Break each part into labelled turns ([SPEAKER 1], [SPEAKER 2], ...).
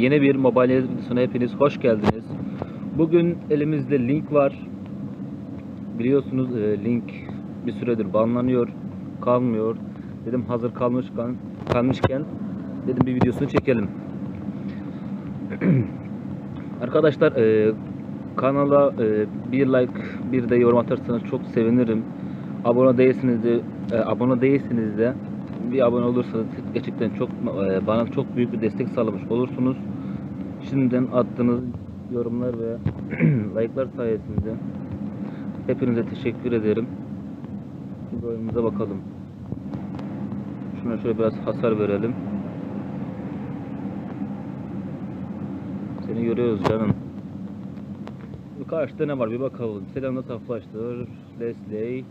[SPEAKER 1] Yeni bir mobile videosuna hepiniz hoş geldiniz. Bugün elimizde link var. Biliyorsunuz e, link bir süredir banlanıyor, kalmıyor. Dedim hazır kalmışken, kalmışken dedim bir videosunu çekelim. Arkadaşlar e, kanala e, bir like, bir de yorum atarsanız çok sevinirim. Abone değilsiniz de, abone değilsiniz de bir abone olursanız gerçekten çok e, bana çok büyük bir destek sağlamış olursunuz. Şimdiden attığınız yorumlar ve like'lar sayesinde hepinize teşekkür ederim. Bir oyunumuza bakalım. Şuna şöyle biraz hasar verelim. Seni görüyoruz canım. Karşıda ne var bir bakalım. Selamla saflaştır. Leslie.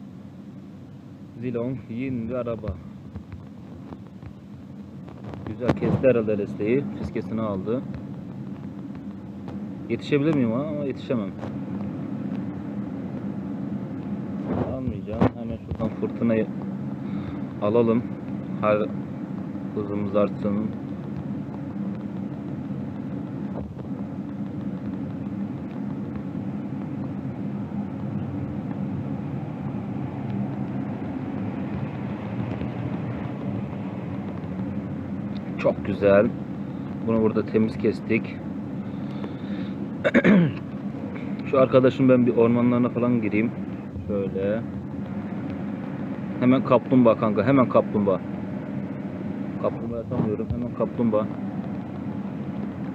[SPEAKER 1] Zilong. Yin bir araba. Güzel kesti herhalde Leslie'yi. Fiskesini aldı. Yetişebilir miyim ona ama yetişemem. Almayacağım. Hemen şuradan fırtınayı alalım. Her hızımız artsın. Çok güzel. Bunu burada temiz kestik. Şu arkadaşım ben bir ormanlarına falan gireyim. Şöyle. Hemen kaplumbağa kanka. Hemen kaplumbağa. Kaplumbağa atamıyorum. Hemen kaplumbağa.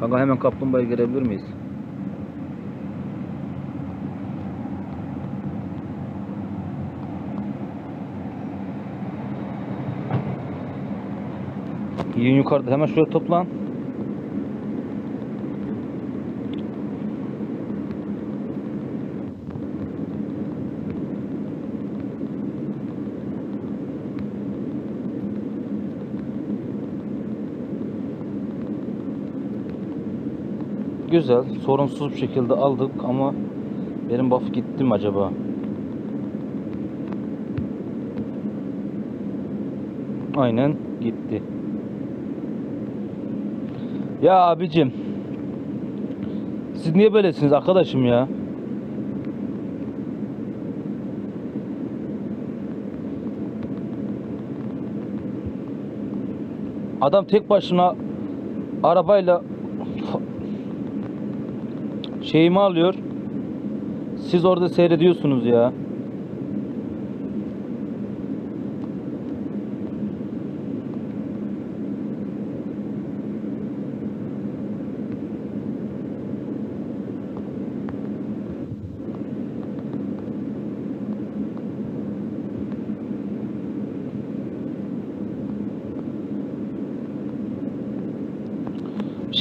[SPEAKER 1] Kanka hemen kaplumbağaya girebilir miyiz? Yiyin yukarıda. Hemen şuraya toplan. Güzel, sorunsuz bir şekilde aldık ama benim buff gitti mi acaba? Aynen gitti. Ya abicim. Siz niye böylesiniz arkadaşım ya? Adam tek başına arabayla şeyimi alıyor. Siz orada seyrediyorsunuz ya.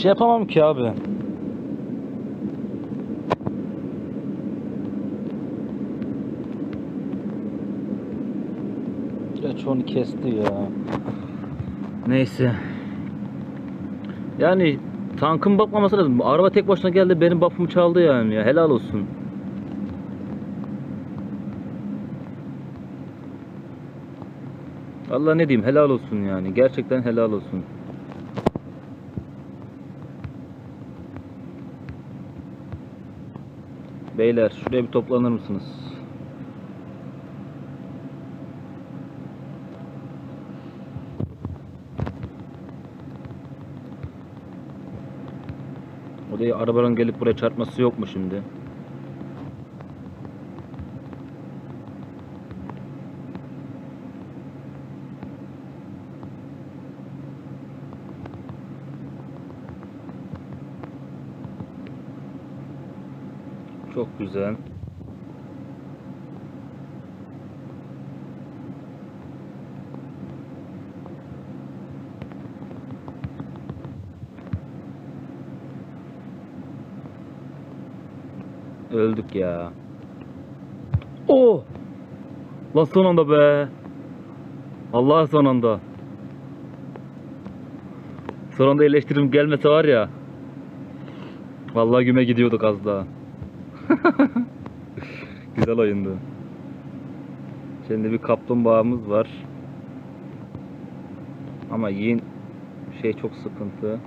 [SPEAKER 1] Şey yapamam ki abi. Geç onu kesti ya. Neyse. Yani tankın bakmaması lazım. Araba tek başına geldi benim buff'ımı çaldı yani ya. Helal olsun. Allah ne diyeyim helal olsun yani. Gerçekten helal olsun. Beyler şuraya bir toplanır mısınız? Oraya arabanın gelip buraya çarpması yok mu şimdi? Çok güzel. Öldük ya. Oh! Lan son anda be. Allah son anda. Son eleştirim gelmese var ya. Vallahi güme gidiyorduk az daha. Güzel oyundu. Şimdi bir kaplumbağamız var. Ama yiyin şey çok sıkıntı.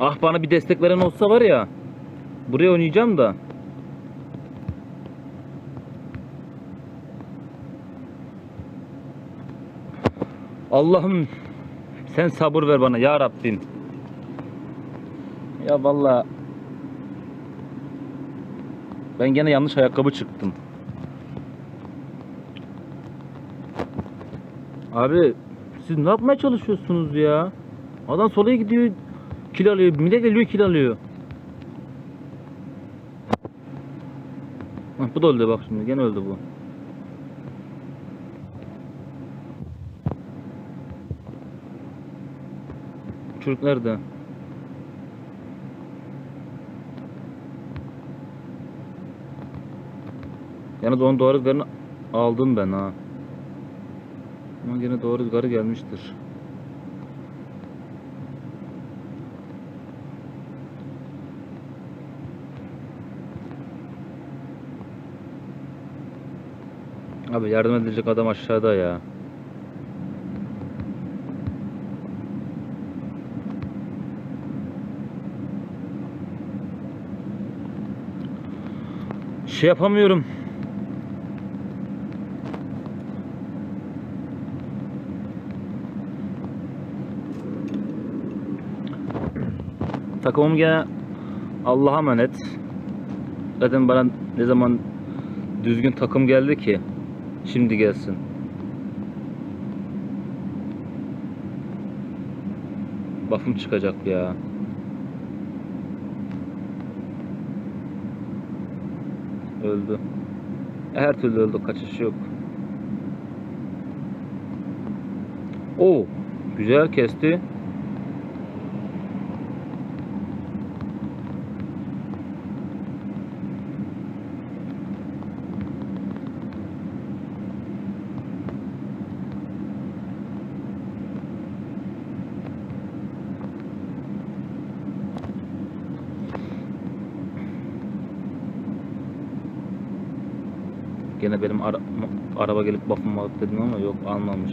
[SPEAKER 1] Ah bana bir destek veren olsa var ya. Buraya oynayacağım da. Allah'ım sen sabır ver bana ya Rabbim. Ya vallahi ben gene yanlış ayakkabı çıktım. Abi siz ne yapmaya çalışıyorsunuz ya? Adam sola gidiyor, kil alıyor, millet geliyor kil alıyor. Hah, bu da öldü bak şimdi, gene öldü bu. Çocuk nerede? Yani onun doğru rüzgarını aldım ben ha. Ama gene doğru rüzgarı gelmiştir. Abi yardım edilecek adam aşağıda ya. Şey yapamıyorum. Takımım gene Allah'a emanet. Zaten bana ne zaman düzgün takım geldi ki şimdi gelsin. Buff'ım çıkacak ya. Öldü. Her türlü öldü. Kaçış yok. Oo, güzel kesti. Gene benim ara- araba gelip alıp dedim ama yok almamış.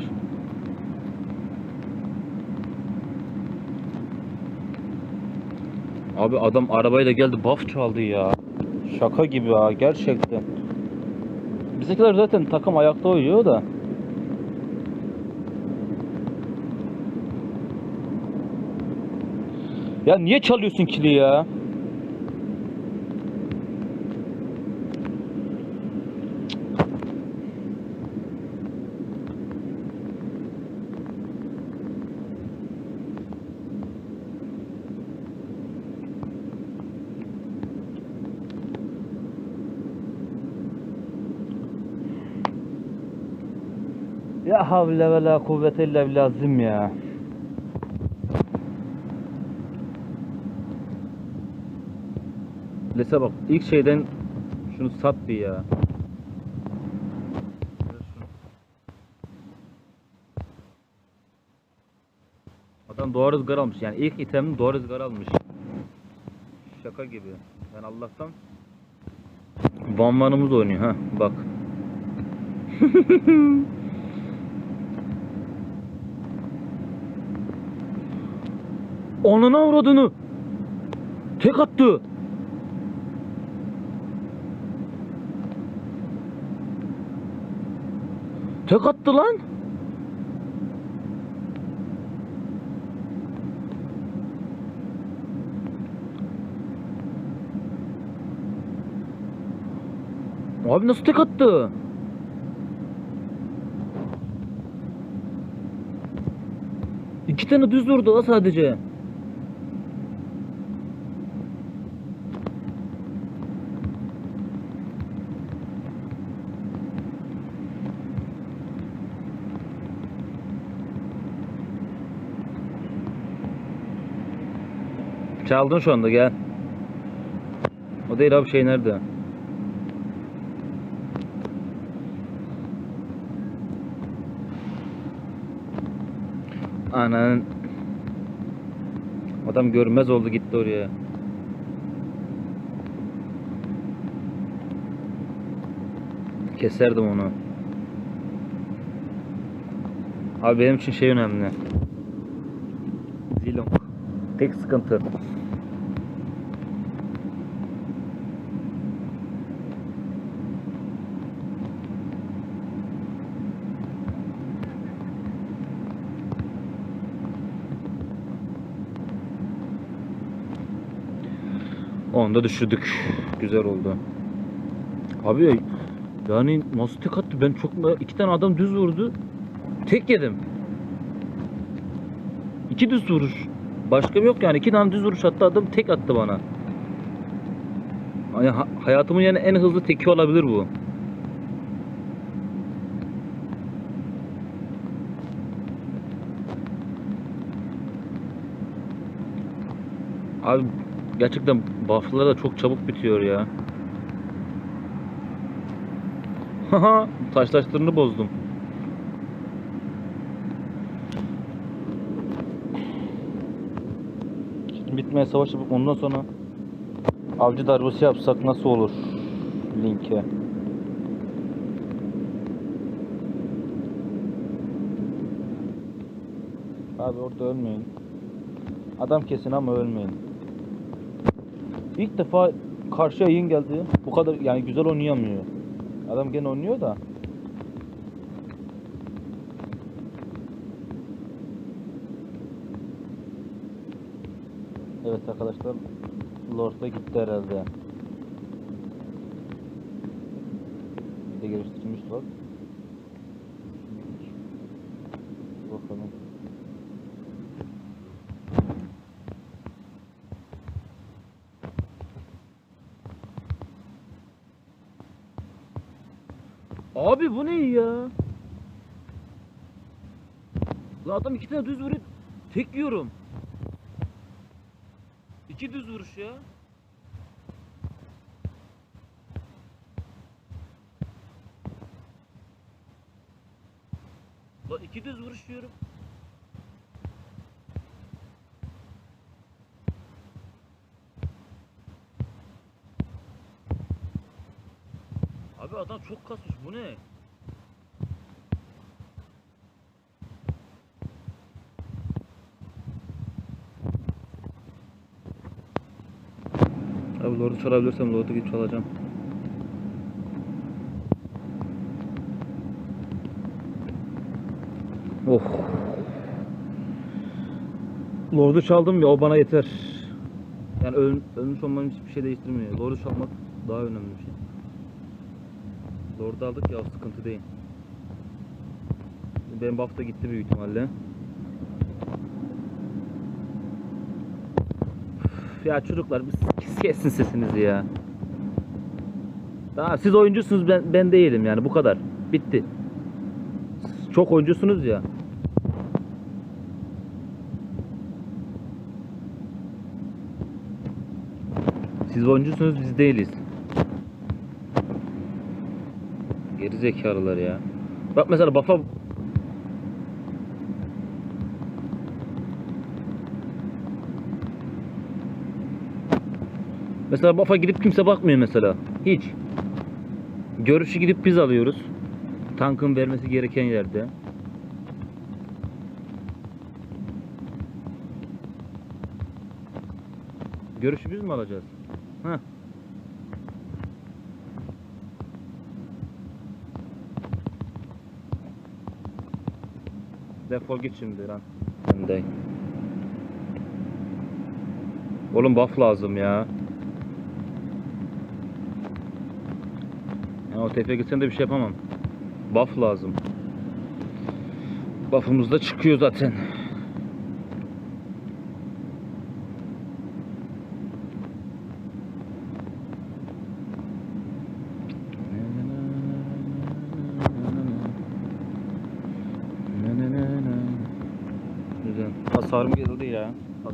[SPEAKER 1] Abi adam arabayla geldi buff çaldı ya. Şaka gibi ha gerçekten. Bizimkiler zaten takım ayakta oynuyor da. Ya niye çalıyorsun kili ya? Ya havle ve la kuvvete illa billahim ya. Lese bak ilk şeyden şunu sat bir ya. Adam doğru rüzgar almış yani ilk itemin doğru rüzgar almış. Şaka gibi. Yani Allah'tan Van Van'ımız oynuyor ha bak. Onuna uğradığını. Tek attı. Tek attı lan. Abi nasıl tek attı? İki tane düz vurdu la sadece. Çaldın şu anda gel. O değil abi şey nerede? Anan. Adam görmez oldu gitti oraya. Keserdim onu. Abi benim için şey önemli. Zilong. Tek sıkıntı. Onu da düşürdük. Güzel oldu. Abi yani nasıl tek attı? Ben çok iki tane adam düz vurdu. Tek yedim. İki düz vuruş. Başka yok yani. iki tane düz vuruş attı adam tek attı bana. Yani ha- hayatımın yani en hızlı teki olabilir bu. Abi gerçekten buff'lar da çok çabuk bitiyor ya. Haha taşlaştırını bozdum. Şimdi bitmeye savaş yapıp ondan sonra avcı darbesi yapsak nasıl olur? Linke. Abi orada ölmeyin. Adam kesin ama ölmeyin. İlk defa karşı yayın geldi. Bu kadar yani güzel oynayamıyor. Adam gene oynuyor da. Evet arkadaşlar Lord'a gitti herhalde. Bir de geliştirmiş Lord. Bakalım. Abi bu ne ya? Lan adam iki tane düz vurup tek yiyorum. İki düz vuruş ya. Lan iki düz vuruş yiyorum. Abi adam çok kasmış bu ne? Abi Lord'u çalabilirsem Lord'u gidip çalacağım. Oh. Lord'u çaldım ya o bana yeter. Yani öl, ölmüş olmam hiçbir şey değiştirmiyor. Lord'u çalmak daha önemli bir şey. Lord'u aldık ya sıkıntı değil. Buff da gitti büyük ihtimalle. Üf, Ya çocuklar kesin sesinizi ya. Daha siz oyuncusunuz ben ben değilim yani bu kadar. Bitti. Çok oyuncusunuz ya. Siz oyuncusunuz biz değiliz. Geri zekalılar ya. Bak mesela Bafa Mesela Bafa gidip kimse bakmıyor mesela. Hiç. Görüşü gidip biz alıyoruz. Tankın vermesi gereken yerde. Görüşü biz mi alacağız? Defol git şimdi lan. De. Oğlum buff lazım ya. Ya o tepe gitsen de bir şey yapamam. Buff lazım. Buff'ımız da çıkıyor zaten.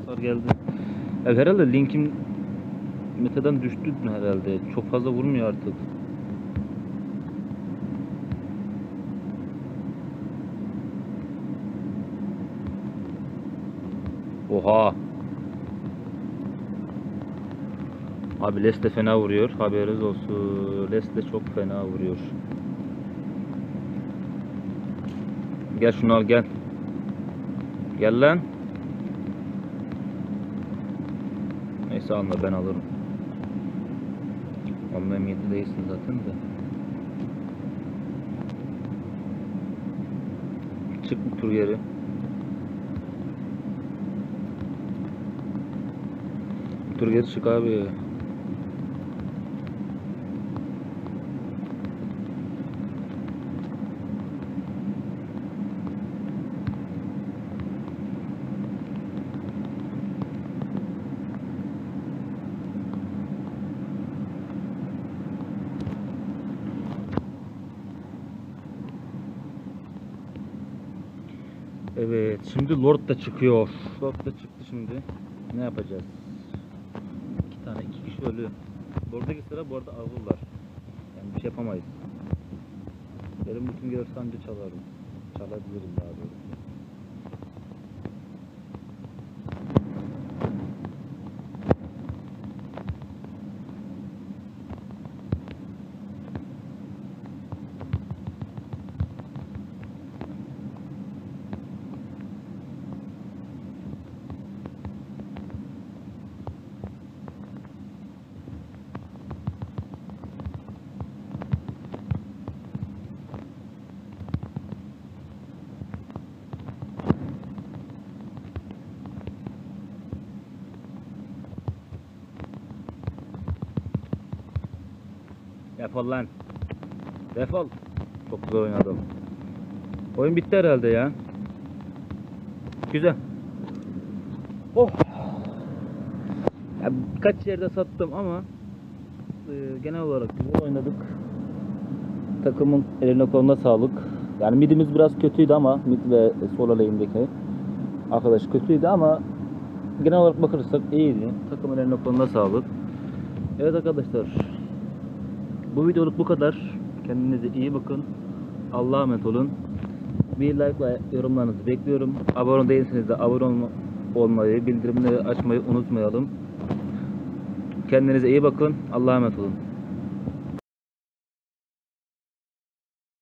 [SPEAKER 1] Hasarım geldi ya. Herhalde linkim metadan düştü herhalde. Çok fazla vurmuyor artık. Oha. Abi Les de fena vuruyor. Haberiniz olsun. Les de çok fena vuruyor. Gel şunu al gel. Gel lan. Neyse alma ben alırım. Onunla emniyetli değilsin zaten de. Çık bir tur. Bir tur geri çık abi. Evet, şimdi Lord da çıkıyor. Lord da çıktı şimdi. Ne yapacağız? İki tane, iki kişi ölü. Buradaki sıra bu arada ağırlar. Yani bir şey yapamayız. Benim bütün gelirse anca çalarım. Çalabilirim daha doğrusu. Defol lan. Defol. Çok güzel oynadım. Oyun bitti herhalde ya. Güzel. Oh. Ya birkaç yerde sattım ama e, genel olarak güzel oynadık. Takımın eline koluna sağlık. Yani midimiz biraz kötüydü ama mid ve sol lane'deki arkadaş kötüydü ama genel olarak bakırsak iyiydi. Takımın eline koluna sağlık. Evet arkadaşlar. Bu videoluk bu kadar. Kendinize iyi bakın. Allah'a emanet olun. Bir like ve yorumlarınızı bekliyorum. Abone değilseniz de abone olma, olmayı, bildirimleri açmayı unutmayalım. Kendinize iyi bakın. Allah'a emanet olun.